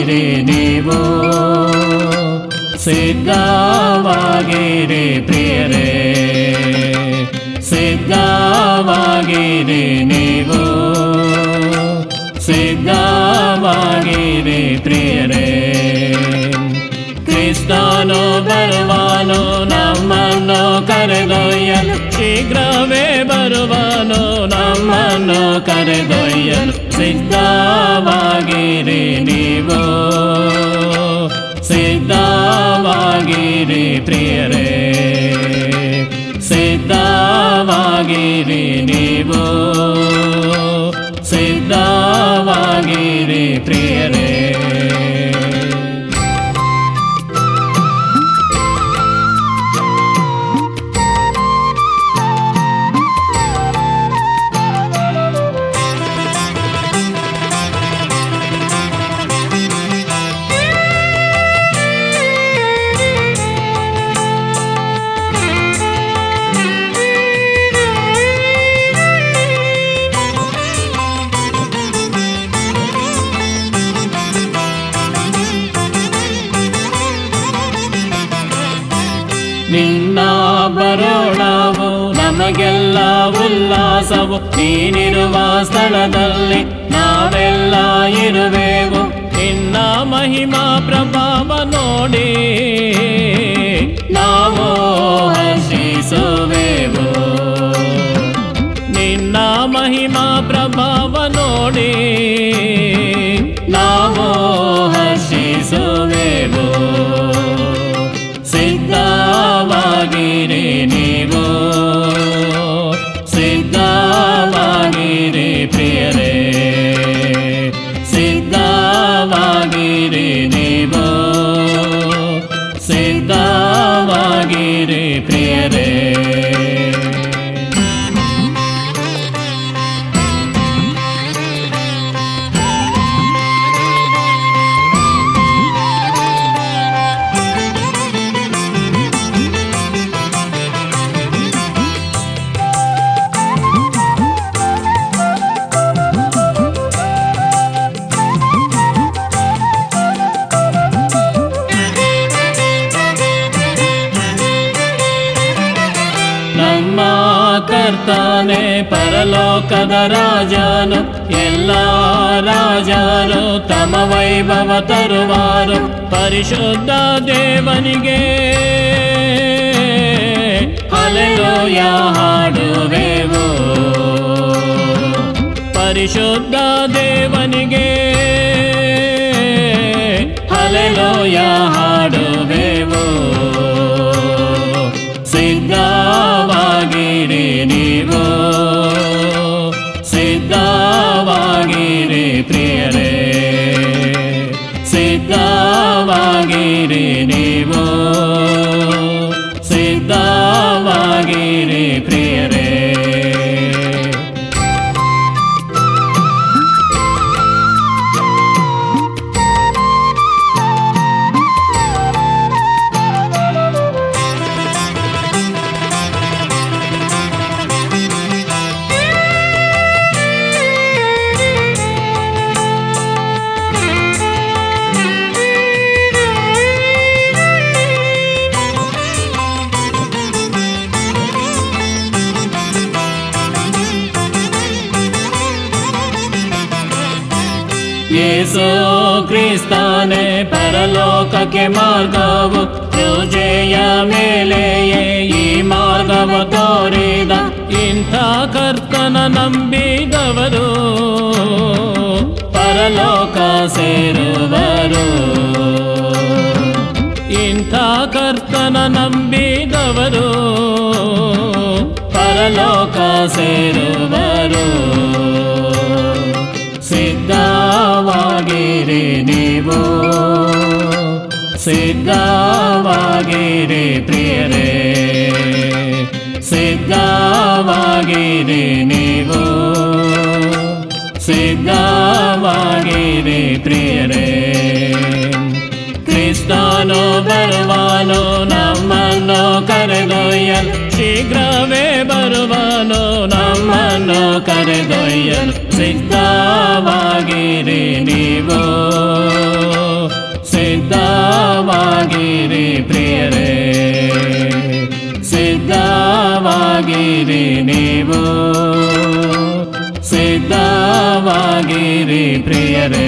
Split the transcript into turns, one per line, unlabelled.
ಸಿದ್ಧವಾಗಿರಿ ನೀವು ಸಿದ್ಧವಾಗಿರಿ ಪ್ರಿಯರೇ. ಸಿದ್ಧವಾಗಿರಿ ನೀವು ಸಿದ್ಧವಾಗಿರಿ ಪ್ರಿಯರೇ. ಕ್ರಿಸ್ತನು ಬರುವನು ನಮ್ಮನ್ನು ಕರೆದೊಯ್ಯಲು ಶೀಘ್ರವೇ ಬರುವನು. ನಮ್ಮನ್ನು ಕರೆದೊಯ್ಯಲು ಸಿದ್ಧವಾಗಿರಿ ನೀವು. ಸಿದ್ಧವಾಗಿರಿ ಪ್ರಿಯರೇ. ಸಿದ್ಧವಾಗಿರಿ ನೀವು. ನಿನ್ನ ಬರೋಣವು ನಮಗೆಲ್ಲ ಉಲ್ಲಾಸವು. ನೀನಿರುವ ಸ್ಥಳದಲ್ಲಿ ನಾವೆಲ್ಲ ಇರುವೆವು. ನಿನ್ನ ಮಹಿಮಾ ಪ್ರಭಾವ ನಮ್ಮ ಕರ್ತಾನೆ ಪರಲೋಕದ ರಾಜನು. ಎಲ್ಲ ರಾಜರು ತಮ ವೈಭವ ತರುವಾರು. ಪರಿಶುದ್ಧ ದೇವನಿಗೆ ಅಲೆಲೋಯ ಹಾಡುವೆವು. ಪರಿಶುದ್ಧ ದೇವನಿಗೆ ಸಿದ್ಧವಾಗಿರಿ ನೀವು. ಸಿದ್ಧವಾಗಿರಿ ಯೇಸು ಕ್ರಿಸ್ತನೇ ಪರಲೋಕಕ್ಕೆ ಮಾರ್ಗವು ಪೂಜೆಯ ಮೇಲೆಯೇ ಈ ಮಾರ್ಗವ ತೋರಿದ ಇಂಥ ಕರ್ತನ ನಂಬಿದವರು ಪರಲೋಕ ಸೇರುವರು ಇಂಥ ಕರ್ತನ ನಂಬಿದವರು ಪರಲೋಕ ಸೇರುವರು ಸಿದ್ಧವಾಗಿರಿ ಪ್ರಿಯರೇ. ಸಿದ್ಧವಾಗಿರಿ ನೀವು. ಸಿದ್ಧವಾಗಿರಿ ಪ್ರಿಯರೇ. ಕ್ರಿಸ್ತನು ಬರುವನು, ನಮ್ಮನ್ನು ಕರೆದೊಯ್ಯಲು ಶೀಘ್ರವೇ ಬರುವನು, ನಮ್ಮನ್ನು ಕರೆದೊಯ್ಯಲು ಸಿದ್ಧವಾಗಿರಿ ನೀವು. ಸಿದ್ಧವಾಗಿರಿ ನೀವು ಸಿದ್ಧವಾಗಿರಿ ಪ್ರಿಯರೇ.